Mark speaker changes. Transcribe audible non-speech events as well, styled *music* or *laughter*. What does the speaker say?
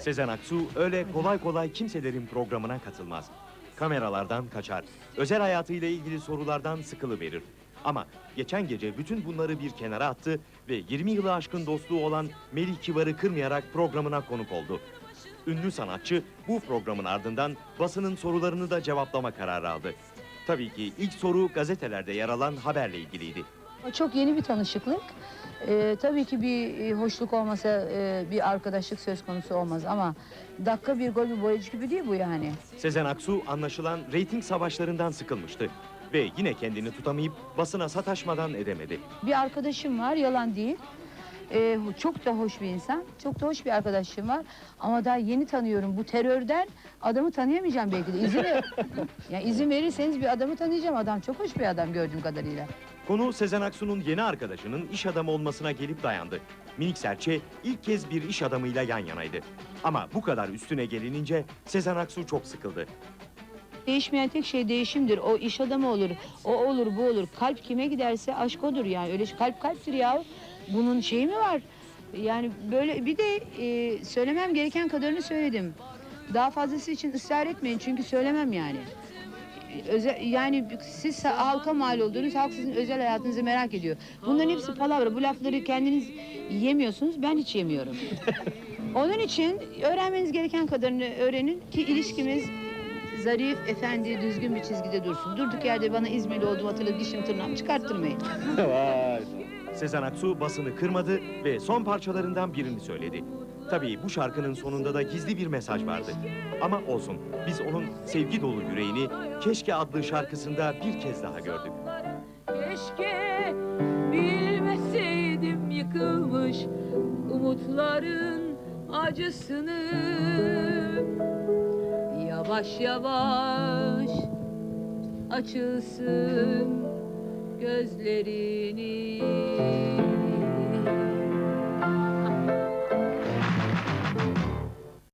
Speaker 1: Sezen Aksu öyle kolay kolay kimselerin programına katılmaz. Kameralardan kaçar. Özel hayatıyla ilgili sorulardan sıkılı verir. Ama geçen gece bütün bunları bir kenara attı ve 20 yılı aşkın dostluğu olan Melih Kibar'ı kırmayarak programına konuk oldu. Ünlü sanatçı bu programın ardından basının sorularını da cevaplama kararı aldı. Tabii ki ilk soru gazetelerde yer alan haberle ilgiliydi.
Speaker 2: Çok yeni bir tanışıklık. Ee, tabii ki bir e, hoşluk olmasa e, bir arkadaşlık söz konusu olmaz ama dakika bir gol bir boyacı gibi değil bu yani.
Speaker 1: Sezen Aksu anlaşılan reyting savaşlarından sıkılmıştı ve yine kendini tutamayıp basına sataşmadan edemedi.
Speaker 2: Bir arkadaşım var yalan değil. Ee, çok da hoş bir insan. Çok da hoş bir arkadaşım var. Ama daha yeni tanıyorum. Bu terörden adamı tanıyamayacağım belki de. İzin, *laughs* yani izin verirseniz bir adamı tanıyacağım. Adam çok hoş bir adam gördüğüm kadarıyla.
Speaker 1: Konu Sezen Aksu'nun yeni arkadaşının iş adamı olmasına gelip dayandı. Minik Serçe ilk kez bir iş adamıyla yan yanaydı. Ama bu kadar üstüne gelinince Sezen Aksu çok sıkıldı.
Speaker 2: Değişmeyen tek şey değişimdir. O iş adamı olur, o olur, bu olur. Kalp kime giderse aşk odur yani. Öyle şey- kalp kalptir ya. Bunun şeyi mi var? Yani böyle bir de e, söylemem gereken kadarını söyledim. Daha fazlası için ısrar etmeyin çünkü söylemem yani. Özel, yani siz halka mal olduğunuz, halk sizin özel hayatınızı merak ediyor. Bunların hepsi palavra. Bu lafları kendiniz yemiyorsunuz, ben hiç yemiyorum. *laughs* Onun için öğrenmeniz gereken kadarını öğrenin ki ilişkimiz zarif, efendi, düzgün bir çizgide dursun. Durduk yerde bana İzmirli olduğumu hatırlatıp dişimi tırnağımı çıkarttırmayın. *laughs*
Speaker 1: Sezen Aksu basını kırmadı ve son parçalarından birini söyledi. Tabii bu şarkının sonunda da gizli bir mesaj vardı. Ama olsun, biz onun sevgi dolu yüreğini Keşke adlı şarkısında bir kez daha gördük.
Speaker 3: Keşke bilmeseydim yıkılmış umutların acısını Yavaş yavaş açılsın gözlerim